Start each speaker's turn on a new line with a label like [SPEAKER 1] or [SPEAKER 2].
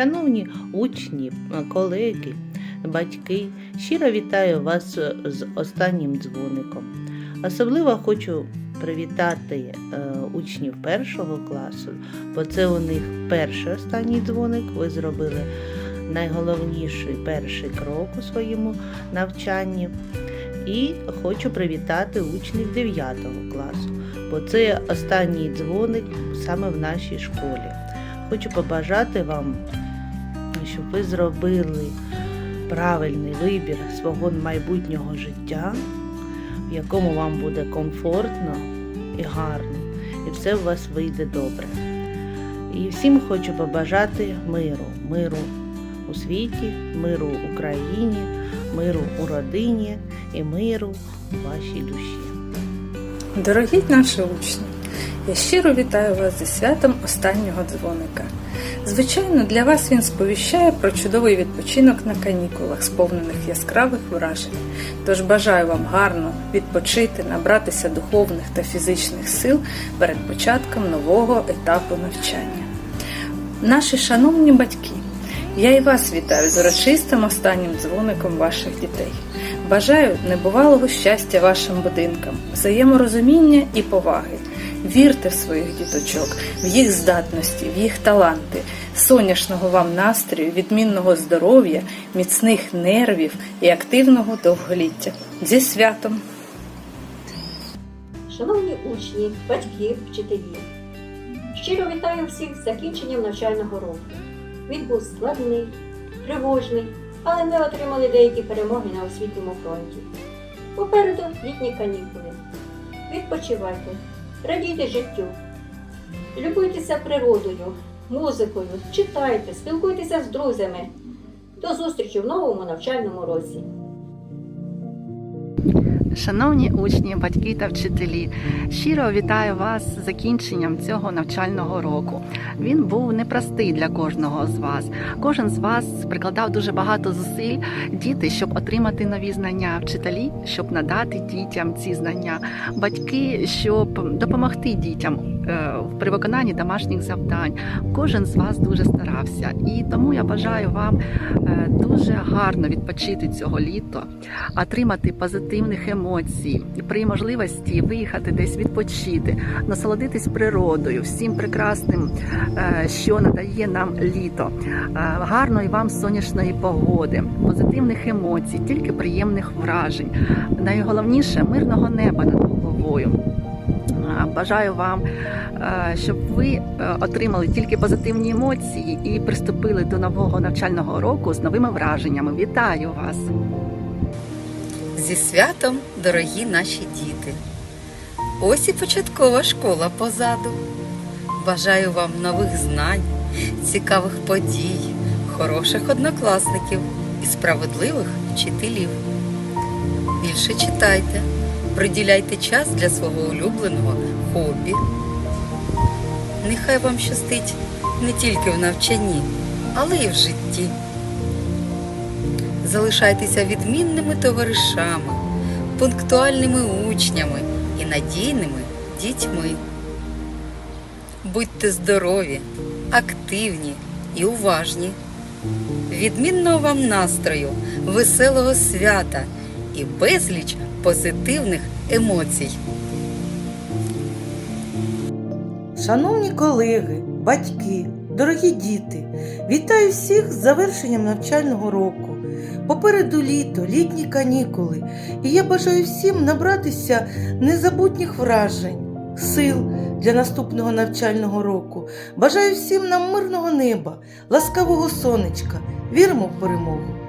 [SPEAKER 1] Шановні учні, колеги, батьки, щиро вітаю вас з останнім дзвоником. Особливо хочу привітати е, учнів першого класу, бо це у них перший останній дзвоник. Ви зробили найголовніший перший крок у своєму навчанні. І хочу привітати учнів 9 класу, бо це останній дзвоник саме в нашій школі. Хочу побажати вам, щоб ви зробили правильний вибір свого майбутнього життя, в якому вам буде комфортно і гарно, і все у вас вийде добре. І всім хочу побажати миру, миру у світі, миру в Україні, миру у родині і миру у вашій душі.
[SPEAKER 2] Дорогі наші учні, я щиро вітаю вас зі святом останнього дзвоника. Звичайно, для вас він сповіщає про чудовий відпочинок на канікулах, сповнених яскравих вражень. Тож бажаю вам гарно відпочити, набратися духовних та фізичних сил перед початком нового етапу навчання. Наші шановні батьки, я і вас вітаю з урочистим останнім дзвоником ваших дітей. Бажаю небувалого щастя вашим будинкам, взаєморозуміння і поваги. Вірте в своїх діточок, в їх здатності, в їх таланти, соняшного вам настрою, відмінного здоров'я, міцних нервів і активного довголіття. Зі святом!
[SPEAKER 3] Шановні учні, батьки, вчителі, щиро вітаю всіх з закінченням навчального року. Він був складний, тривожний, але ми отримали деякі перемоги на освітньому фронті. Попереду літні канікули. Відпочивайте, радійте життю, любуйтеся природою, музикою, читайте, спілкуйтеся з друзями. До зустрічі в новому навчальному році.
[SPEAKER 4] Шановні учні, батьки та вчителі, щиро вітаю вас з закінченням цього навчального року. Він був непростий для кожного з вас. Кожен з вас прикладав дуже багато зусиль, діти, щоб отримати нові знання, вчителі, щоб надати дітям ці знання, батьки, щоб допомогти дітям е, при виконанні домашніх завдань. Кожен з вас дуже старався, і тому я бажаю вам е, дуже гарно відпочити цього літа, отримати позитивних емоцій, при можливості виїхати десь відпочити, насолодитись природою, всім прекрасним, е, що надає нам літо, Е, гарної вам сонячної погоди, позитивних емоцій, тільки приємних вражень. Найголовніше мирного неба над головою. Е, Бажаю вам, щоб ви отримали тільки позитивні емоції і приступили до нового навчального року з новими враженнями. Вітаю вас!
[SPEAKER 5] Зі святом, дорогі наші діти! Ось і початкова школа позаду. Бажаю вам нових знань, цікавих подій, хороших однокласників і справедливих вчителів. Більше читайте, приділяйте час для свого улюбленого хобі. Нехай вам щастить не тільки в навчанні, але й в житті. Залишайтеся відмінними товаришами, пунктуальними учнями і надійними дітьми. Будьте здорові, активні і уважні. Відмінного вам настрою, веселого свята і безліч позитивних емоцій.
[SPEAKER 6] Шановні колеги, батьки, дорогі діти, вітаю всіх з завершенням навчального року. Попереду літо, літні канікули, і я бажаю всім набратися незабутніх вражень, сил для наступного навчального року. Бажаю всім нам мирного неба, ласкавого сонечка. Віримо в перемогу.